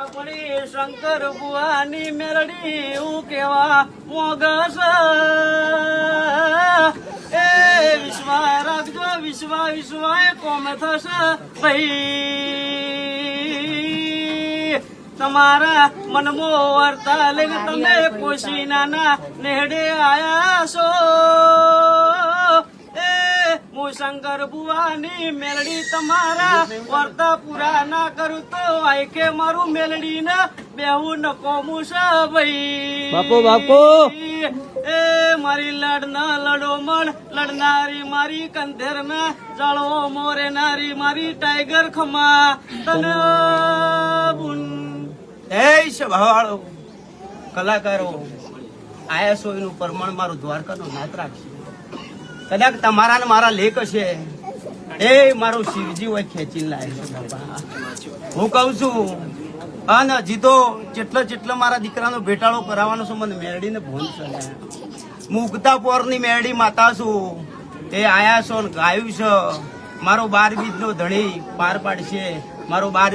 આપણી શંકર બુવાની મેરડી હું કેવા મોગસ. એ વિશ્વા રાખજો વિશ્વા વિશ્વાય કોમ થશે ભાઈ. તમારા મનમો વર્તા લઈને તમે કોશીનાના નેહડે આયા છો. શંકર બુવાની મેલડી તમારા વર્તા પૂરા ના કરું તો આય કે મારું મેલડી ને બેહું ન કોમું છે ભાઈ બાપુ, બાપુ. એ મારી લડ ના લડો મણ લડનારી મારી કંધેર ના જળવો મોરે નારી મારી ટાઈગર ખમા. તને બુન. એ સ્વભાવાળો કલાકારો આયા એનું પ્રમાણ મારું દ્વારકાનું નાત રાખશે. કદાચ તમારા ને મારા લેખ હશે એ મારો શિવજી હોય ખેંચી લાવે છે હું કહું છું હા હજી જીતો, જેટલો જેટલો મારા દીકરાનો ભેટાળો કરાવવાનો છું, મને મેરડીને ભૂલ છે મુકતા પોરની મેરડી માતા છું. તે આયા છો ને ગાયું છે. મારો બાર બીજનો ધણી પાર પાડશે. મારો બાર